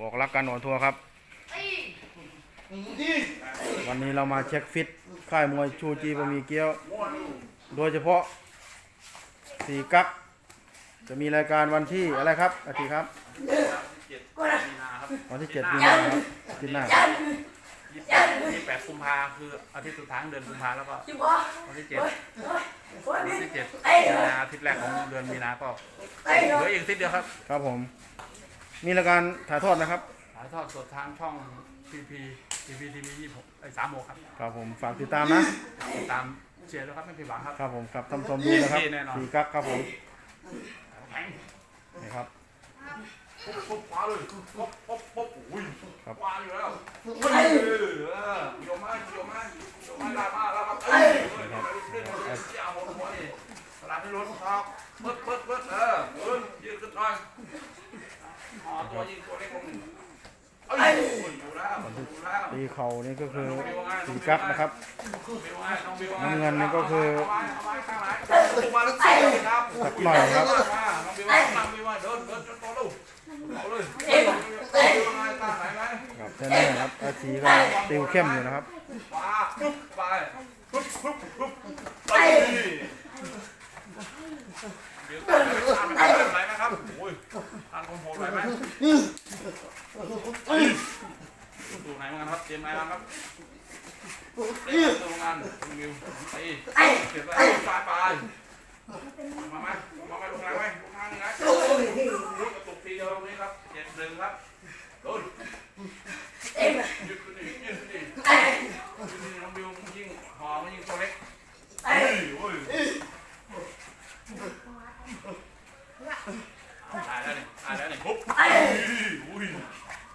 บอกรักกันหนอนทัวร์ครับ วันนี้เรามาเช็คฟิต ค่ายมวยชูจีบะหมี่เกี๊ยว โดยเฉพาะสีกักจะมีรายการวันที่อะไรครับอาทิตย์ครับ วันที่เจ็ดมีนาครับอาทิตย์หน้ายี่แปดกุมภาคืออาทิตย์สุดท้ายของเดือนกุมภาแล้วก็วันที่เจ็ดวันที่เจ็ดมีนาอาทิตย์แรกของเดือนมีนาก็เหลืออีกอาทิตย์เดียวครับ ครับผม มีรายการถ่ายทอดนะครับ ถ่ายทอดสดทางช่องพีพีพีพีทีวียี่หกไอ้สามโมครับครับผมฝากติดตามนะ ติดตามเชียร์ด้วยครับไม่ผิดหวังครับ ครับผมครับท่านผู้ชมดูนะครับแน่นอน สีกักครับผมแข็งนี่ครับปุ๊บปุ๊บคว้าเลยปุ๊บปุ๊บปุ๊บอุ้ยครับคว้าอยู่แล้วเออโยมมาโยมมาโยมมาลามาลามาเอ้ยเฮ้ยเฮ้ยเฮ้ยเฮ้ยเจ้าหัวหัวนี่สลัดให้รถครับเบิดเบิดเบิดเออเบิดยืนขึ้นหน่อยอ๋อ ตัวยิงตัวเล็กลงเอ้ยอยู่แล้วอยู่แล้วตีเข่านี่ก็คือสีกักนะครับ น้ำเงินนี่ก็คือไหลเลยครับสักหน่อยครับมาน้องบิวไอ้น้องบิวไอ้เดินเดินจนโตลูกเอาเลยเอ้ยบิวไอ้ตาไหนไหมครับแค่นี้ครับอาชีก็ติวเข้มอยู่นะครับไปปุ๊บปุ๊บปุ๊บไปเดี๋ยวตามไปตามไปไหวไหมครับโอ้ยทานคอมโพไหวไหม ดูไหนมาครับเตรียมไหนมาครับเตรียมตัวงานคุณมิวไปเสร็จแล้วปลายปลายมาไหมมาไหมลูกค้างไหมลงทางนะลูกกระตุกทีเดียวตรงนี้ครับเจ็ดหนึ่งครับโดนหยุดนี่ยืดนี่ นี่น้องบิวยิงหอมยิงตัวเล็กเฮ้ยโอ้ยตายแล้วนี่ตายแล้วนี่ปุ๊บอุ้ยอุ้ยอุ้ย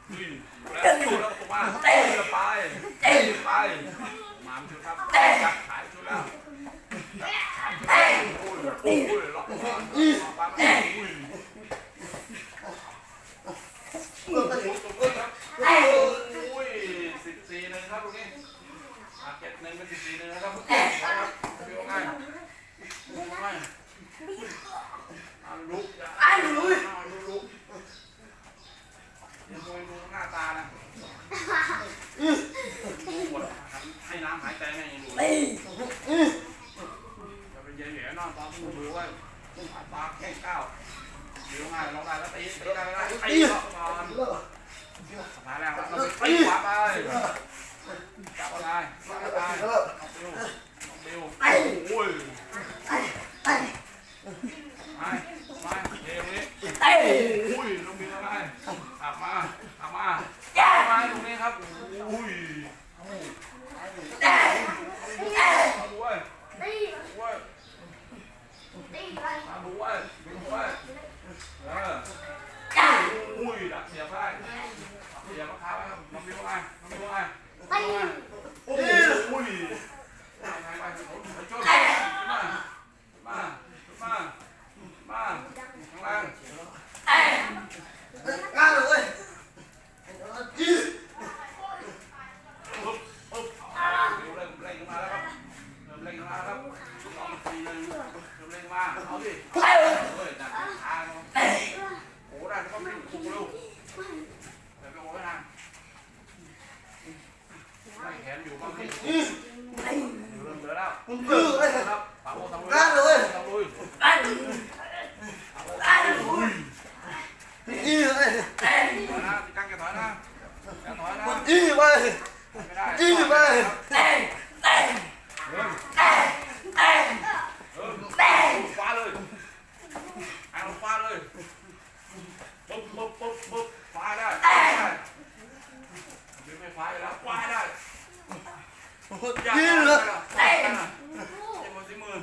แล้วชุดแล้วตัวมาเตะไปเตะไปมามชุดครับจับขายชุดแล้วขายชุดแล้วโอ้ยโอ้ยล็อกมาล็อกมาอุ้ยอุ้ยสิบสี่หนึ่งครับลูกนี้ อาเก็บเงินเป็นสี่เดือนนะครับครับดูง่ายดูง่ายเอาลุกเอาลุกเอาลุกเดี๋ยวมวยดูหน้า ตานะปวดให้น้ำหายใจไม่ดูจะเป็นเย็นเหลียวนอนตอนมือมือไว้ตาแข้งก้าวดูง่ายลงได้แล้วตีตีได้ได้ตีก่อนสุดท้ายแล้วเราไปตีขวาไปจับอะไรจับอะไรบิวบิวโอ้ย เสียบมะขามไว้ครับน้องบิวอะไรน้องบิวอะไรโอ้ยอุ้ย มามามามามามาข้างล่างปุ๊บปุ๊บเริ่มเร่งมาแล้วครับเริ่มเร่งมาแล้วครับสองสี่หนึ่งเริ่มเร่งมาเอาดิเฮ้ยจับทางโอ้ได้ก็ไม่ถูกลูกเดี๋ยวไปโอ้ยทางไม่แขนอยู่บ้างที่เริ่มเดือดแล้วครับปากโอ้ทำลุยทำลุยถอยนะกั้งแกถอยนะแก ถอยนะไม่ได้เริ่มเริ่มฟ้าเลยเอาฟ้าเลยปุ๊บปุ๊บปุ๊บปุ๊บฟ้าได้ได้ดึงไม่ฟ้าแล้วฟ้าได้อย่าได้ยังมันสิมือ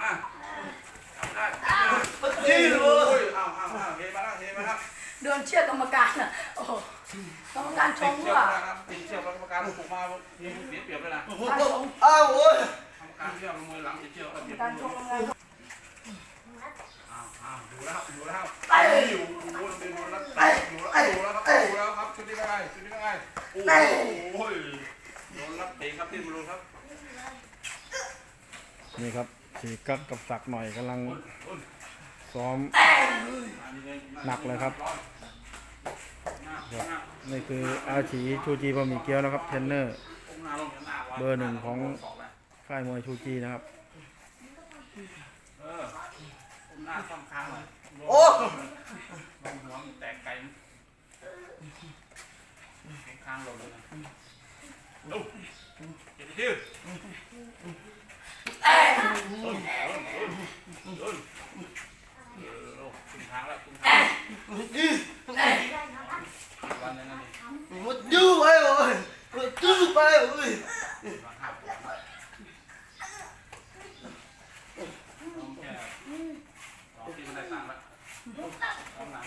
มาจับได้โอ้ยเอาเอาเอาเฮมาแล้วเฮมา แล้วโดนเชือกกรรมการอะโอ้โหกรรมการชติงดด้เชืวอกยนะครับติดเชือกกรรมการถูกมาทีเสียเปรียบเลยนะการชงกรรมการเชือกมือหลังติดเชือกเปรียบการชงยังไงอ้าวอ้าวดูแล้วดูแล้วอยู่วนไปวนแล้วอยู่แล้วดูแล้วครับดูแล้วครับชุดนี้เป็นไงชุดนี้เป็นไงโอ้ยโดนรับเตะครับที่บอครับนี่ครับสีกักกับสักหน่อยกำลังซ้อ มอันนี้เลยหนักเลยครับหน้าหน้านี่คืออาชีชูจีบะหมี่เกี๊ยวนะครับเทรนเนอร์องหน้าลงหน้าไว้เบอร์หนึ่งของสองเลยค่ายมวยชูจีนะครับเออองหน้าสองข้างเลยโอ้ลงหัวมันแตกไกลข้างลงเลยนะดูเจ็ดดื้อเอ้ยเอ้ยเอ้ยเอ้ยเอ้ยเออคุณทางแล้วคุณทางวันนึงนั่นนี่ một chữ bay rồi một chữ bay rồi วันห้าน้องแค่รอที่มันได้ตังค์แล้วน้องหนัง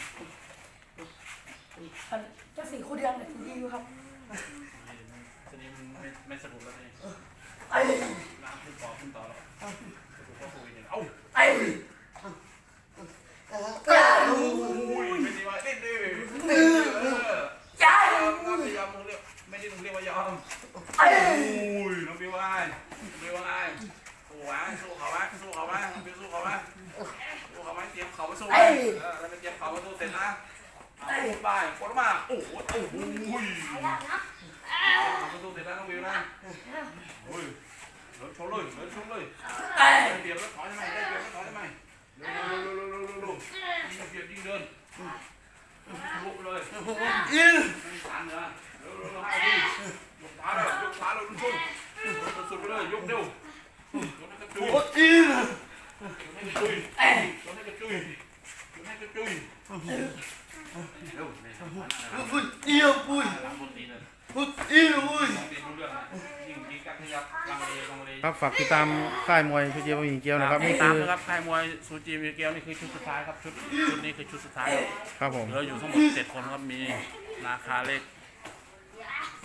เจ้าสี่คู่เดือนเลยดีอยู่ครับทีนี้มันไม่ไม่สรุปแล้วทีนี้ไอ้น้ำขึ้นต่อขึ้นต่อแล้วสรุปก็คุยเนี่ยเอ้าไอ้ โอ้ยไม่ดีว่าเด็ดดื้อเออ ย้าย ยอมครับไม่ยอมมึงเรียกไม่ได้มึงเรียกว่ายอม ไอ้ โอ้ยน้องบิวว่าไงน้องบิวว่าไงโอ้ยสู้เขาไหมสู้เขาไหมน้องบิวสู้เขาไหมสู้เขาไหมเตรียมเขาไปสู้ไหมเออแล้วไปเตรียมเขาไปสู้เสร็จนะเอาพูดไปกดมาโอ้โหโอ้โหเขาไปสู้เสร็จแล้วน้องบิวนะโอ้ยเดินชนเลยเดินชนเลยไอ้ได้เปรียบแล้วถอยทำไมได้เปรียบแล้วถอยทำไมเร็วเร็วเร็วเร็วเร็วเร็วเร็วยิ่งเปรียบยิ่งเดินลุกเลย yên ไม่ทันเหรอเร็วเร็วเร็วให้ดียกขาเลยยกขาเลยลุงชนยกสุดไปเลยยกเร็วยกให้กระจุย một yên ยกให้กระจุยยกให้กระจุยยกให้กระจุยเร็วเนี่ย một yêu vui หลังบนตีนเลย một yêu vui มองดีรู้เรื่องนะยิ่งดีกักขยับลังเลลังเลครับฝากติดตามค่ายมวยชูจีบะหมี่เกี๊ยวนะครับนี่ตาคืมอนะครับค่ายมวยซูจีมีเกียวนี่คือชุดสุดท้ายครับชุดชุดนี้คือชุดสุดท้ายครับครับผมเหลืออยู่ทั้งหมดเจ็ดคนครับมีนาคาเล็ก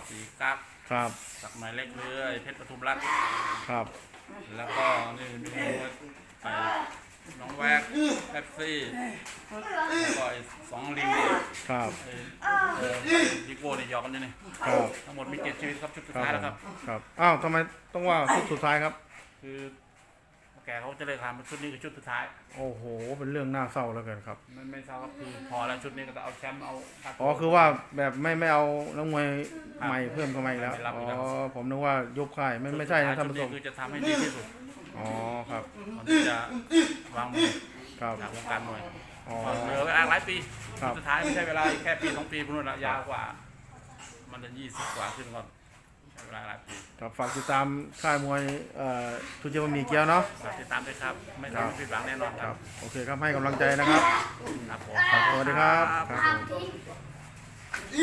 สีกั๊กครับสักหมายเล็กเรื่อยเพชรปทุมรัตน์ครับ แล้วก็นี่มีไป น้องแวกแท็กซี่แล้วก็ไอ้สองลิงนี่ครับ ไอ้เออดิโก้นี่หยอกกันนี่นี่ครับ ทั้งหมดมีเจ็ดชีวิตครับชุดสุดครับท้ายผแล้วมครับ ครับ อ้าวทำไมต้องว่าชุดสุดท้ายครับ คือแกเขาจะเลยทำชุดนี้คือชุดสุดท้าย โอ้โห เป็นเรื่องน่าเศร้าแล้วกันครับ มันไม่ทราบครับคือพอแล้วชุดนี้ก็จะเอาแชมป์เอาค่าตัวอ๋อ คือว่าแบบไม่ไม่เอานักมวยใหม่เพิ่มเข้ามาอีกแล้ว ไม่รับอ๋อีกแล้วอ ผมนึกว่ายุบค่าย ไม่ไม่ใช่นะท่านผู้ชชุดมคือจะทำให้ดีที่สุด อ๋อครับมันที่จะวางมือครับจากวงการมวยอ๋อ เหลือเวลาหลายปีครับ สุดท้ายไม่ใช่เวลาแค่ปีสองปีพุ่นละยาวกว่า มันจะยี่สิบกว่าขึ้นก็ใช้เวลาหลายปีครับฝากติดตามค่ายมวยเอ่อชูจีบะหมี่เกี๊ยวเนาะฝากติดตามด้วยครับ ไม่ทำให้ผิดหวังแน่นอนคครัรับบโอเคครับให้กำลังใจนะครับครับผม ครับสวัสดีครับครับผมที่